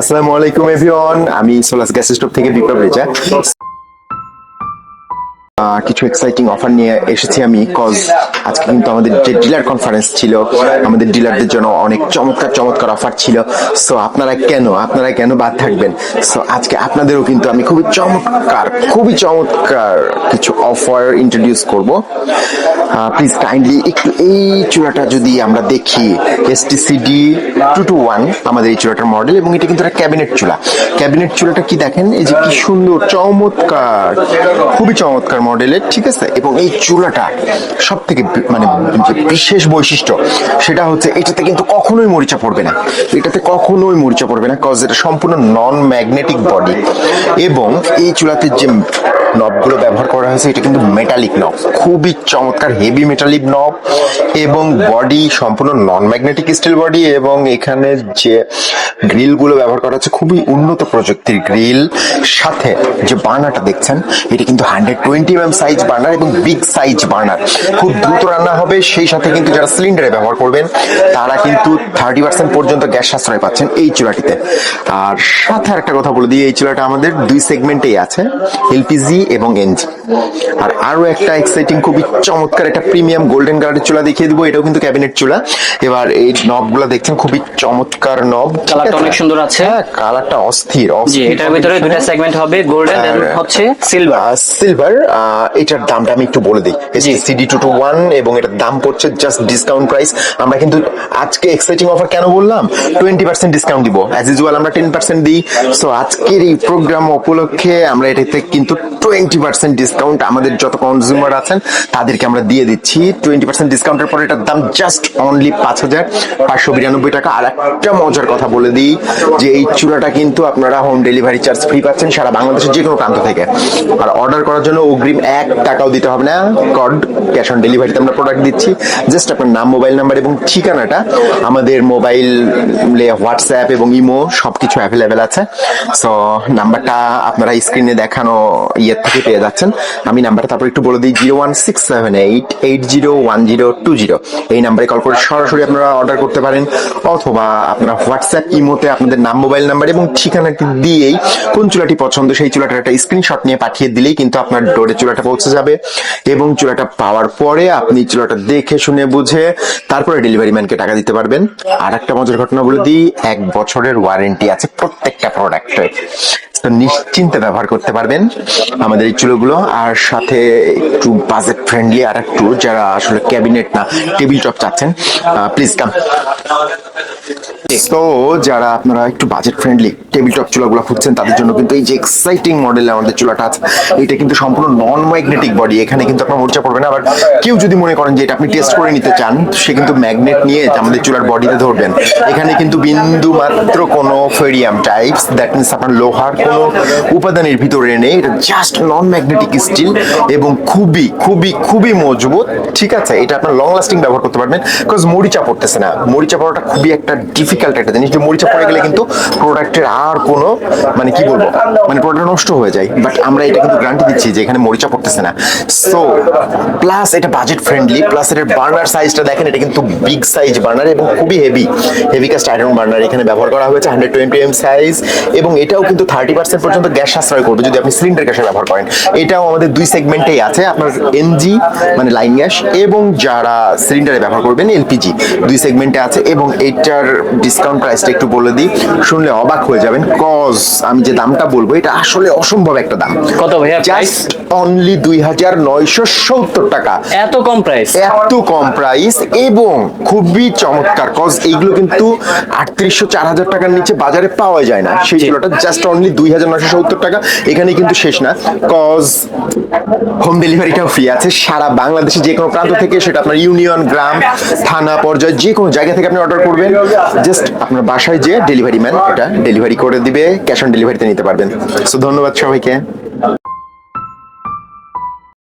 আসসালামু আলাইকুম এভরিওয়ান। আমি সোলাস গ্যাস স্টোভ থেকে বিপ্লব রেজা কিছু এক্সাইটিং অফার নিয়ে এসেছি আমি কজ আজকে কিন্তু আমাদের যে ডিলার কনফারেন্স ছিল, আমাদের ডিলারদের জন্য অনেক চমৎকার চমৎকার অফার ছিল। সো আপনারা কেন আপনারা কেন বাদ থাকবেন? সো আজকে আপনাদেরও কিন্তু আমি খুবই চমৎকার খুবই চমৎকার কিছু অফার ইন্ট্রোডিউস করব। প্লিজ কাইন্ডলি একটু এই চূড়াটা যদি আমরা দেখি S T CD two two one আমাদের এই চূড়াটার মডেল এবং এটা কিন্তু একটা ক্যাবিনেট চূড়া। ক্যাবিনেট চূড়াটা কি দেখেন? এই যে কি সুন্দর, চমৎকার, খুবই চমৎকার মডেলের ঠিক আছে? এবং এই চুলাটা সব থেকে মানে বিশেষ বৈশিষ্ট্য, সেটা হচ্ছে এটাতে কিন্তু কখনোই মরিচা পড়বে না। এটাতে কখনোই মরিচা পড়বে না কজ এটা সম্পূর্ণ নন ম্যাগনেটিক বডি এবং এই চুলাতে যে নবগুলো ব্যবহার করা হয়েছে, এটা কিন্তু মেটালিক নব খুবই চমৎকার হেভি মেটালিক নব এবং বডি সম্পূর্ণ নন ম্যাগনেটিক স্টিল বডি এবং এখানে যে গ্রিলগুলো ব্যবহার করা হচ্ছে। খুবই উন্নত প্রযুক্তির গ্রিল। সাথে যে বার্নারটা দেখছেন, এটা কিন্তু hundred twenty M size burner এবং বিগ সাইজ বার্নার। খুব দ্রুত রান্না হবে। সেই সাথে কিন্তু যারা সিলিন্ডারে ব্যবহার করবেন, তারা কিন্তু থার্টি পার্সেন্ট পর্যন্ত গ্যাস সাশ্রয় পাচ্ছেন এই চুলাটিতে। আর সাথে একটা কথা বলে দিই, এই চুলাটা আমাদের দুই সেগমেন্টেই আছে এলপিজি এবং এনজি আর আরও একটা এক্সাইটিং খুবই চমৎকার একটা প্রিমিয়াম গোল্ডেন কালারের চুলা দেখিয়ে দিবো। এটাও কিন্তু ক্যাবিনেট চুলা। এবার এই নবগুলো দেখছেন, খুবই চমৎকার নব কালারটা? অনেক সুন্দর আছে। হ্যাঁ কালারটা অস্থির জি এটার ভিতরে দুটা সেগমেন্ট হবে গোল্ডেন আর- হচ্ছে সিলভার সিলভার এটার দামটা আমি একটু বলে দিই। সিডি টু টু ওয়ান এবং এটার দাম পড়ছে জাস্ট ডিসকাউন্ট প্রাইস আমরা কিন্তু আজকে এক্সাইটিং অফার কেন বললাম? টোয়েন্টি পার্সেন্ট ডিসকাউন্ট দিব। অ্যাজ ইউজুয়াল আমরা টেন পার্সেন্ট দিই। সো আজকের এই প্রোগ্রাম উপলক্ষে আমরা এটাতে কিন্তু টোয়েন্টি পার্সেন্ট ডিসকাউন্ট আমাদের যত কনজিউমার আছেন তাদেরকে আমরা দিয়ে দিচ্ছি। টোয়েন্টি পার্সেন্ট ডিসকাউন্টের পরে এটার দাম জাস্ট অনলি পাঁচ হাজার পাঁচশো বিরানব্বই টাকা। আর একটা মজার কথা বলে দিই। যে এই চূড়াটা কিন্তু আপনারা হোম ডেলিভারি চার্জ ফ্রি পাচ্ছেন সারা বাংলাদেশের যে কোনো প্রান্ত থেকে। আর অর্ডার করার জন্য অগ্রিম এক টাকাও দিতে হবে না। কড ক্যাশ অন ডেলিভারিতে আমরা প্রোডাক্ট দিচ্ছি। জাস্ট আপনার নাম মোবাইল নাম্বার এবং ঠিকানাটা আমাদের মোবাইল হোয়াটসঅ্যাপ এবং ইমো সবকিছু অ্যাভেলেবেল আছে। সো নাম্বারটা আপনারা স্ক্রিনে দেখানো ইয়ের থেকে পেয়ে যাচ্ছেন। আমি নাম্বারটা তারপর একটু বলে দিই zero one six seven eight eight zero one zero two zero এই নাম্বারে কল করে সরাসরি আপনারা অর্ডার করতে পারেন অথবা আপনারা হোয়াটসঅ্যাপ ইমোতে আপনাদের নাম, মোবাইল নাম্বার এবং ঠিকানাটি দিয়েই কোন চুলাটি পছন্দ, সেই চুলাটার একটা স্ক্রিনশট নিয়ে পাঠিয়ে দিলেই কিন্তু আপনার ডোরে চুলাটা পৌঁছে যাবে এবং চুলাটা পাওয়ার পরে আপনি চুলাটা দেখে, শুনে, বুঝে তারপরে ডেলিভারি ম্যানকে টাকা দিতে পারবেন। আর একটা মজার ঘটনা বলে দিই, এক বছরের ওয়ারেন্টি আছে প্রত্যেকটা প্রোডাক্টে তো নিশ্চিন্তে ব্যবহার করতে পারবেন আমাদের এই চুলোগুলো। আর সাথে একটু বাজেট ফ্রেন্ডলি আর একটু যারা আসলে ক্যাবিনেট না টেবিল টপ চাচ্ছেন প্লিজ কাম তো যারা আপনারা একটু বাজেট ফ্রেন্ডলি টেবিল টপ চুলাগুলো খুঁজছেন, তাদের জন্য কিন্তু এই যে এক্সাইটিং মডেল আমাদের চুলাটা আছে, এটা কিন্তু সম্পূর্ণ নন ম্যাগনেটিক বডি এখানে কিন্তু আপনার মরিচা পড়বে না। আবার কেউ যদি মনে করেন যে এটা আপনি টেস্ট করে নিতে চান, সে কিন্তু ম্যাগনেট নিয়ে আমাদের চুলার বডিতে ধরবেন। এখানে কিন্তু বিন্দু মাত্র কোনো ফেরিয়াম টাইপস দ্যাট মিনস আপনার লোহার কোনো উপাদানের ভিতরে নেই, এটা জাস্ট নন ম্যাগনেটিক স্টিল এবং খুবই খুবই খুবই মজবুত, ঠিক আছে? এটা আপনার লং লাস্টিং ব্যবহার করতে পারবেন বিকজ মরিচা পড়তেছে না। মরিচা পড়াটা খুবই একটা ডিফিকাল্ট একটা জিনিস, যে মরিচা পড়ে গেলে কিন্তু প্রোডাক্টের আর কোনো মানে কি বলব মানে প্রোডাক্ট নষ্ট হয়ে যায়। বাট আমরা এটা কিন্তু গ্যারান্টি দিচ্ছি যে এখানে মরিচা পড়তেছে না। সো প্লাস এটা বাজেট ফ্রেন্ডলি প্লাস এটার বার্নার সাইজটা দেখেন, এটা কিন্তু বিগ সাইজ বার্নার এবং খুবই heavy heavy cast iron burner এখানে ব্যবহার করা হয়েছে হান্ড্রেড টোয়েন্টি এম সাইজ এবং এটাও কিন্তু থার্টি পার্সেন্ট পর্যন্ত গ্যাস সাশ্রয় করবে যদি আপনি সিলিন্ডার গ্যাসে ব্যবহার করেন। এটাও আমাদের দুই সেগমেন্টেই আছে আপনার এনজি মানে লাইন গ্যাস এবং যারা সিলিন্ডারে ব্যবহার করবেন এলপিজি দুই সেগমেন্টে আছে এবং এটার ডিসকাউন্ট প্রাইসটা একটু বলে দিই। শুনলে অবাক হয়ে যাবেন কজ আমি যে দামটা বলব এটা আসলে অসম্ভব একটা দাম। কত ভাইয়া প্রাইস অনলি দুই হাজার নয়শো সত্তর টাকা। এত কম প্রাইস এত কম প্রাইস এবং খুবই চমৎকার কজ এইগুলো কিন্তু আটত্রিশশো চার হাজার টাকার নিচে বাজারে পাওয়া যায় না। সেই। চুলাটা জাস্ট অনলি দুই হাজার নশো সত্তর টাকা। এখানে কিন্তু শেষ না। কজ হোম ডেলিভারিটাও ফ্রি আছে। সারা বাংলাদেশে যে কোনো প্রান্ত থেকে সেটা আপনার ইউনিয়ন, গ্রাম, থানা, পর্যায়ে, যে কোনো জায়গা থেকে আপনি অর্ডার করবেন। জাস্ট আপনার বাসায় যে ডেলিভারি ম্যান, এটা ডেলিভারি করে দিবে, ক্যাশ অন ডেলিভারিতে নিতে পারবেন। সো ধন্যবাদ সবাইকে।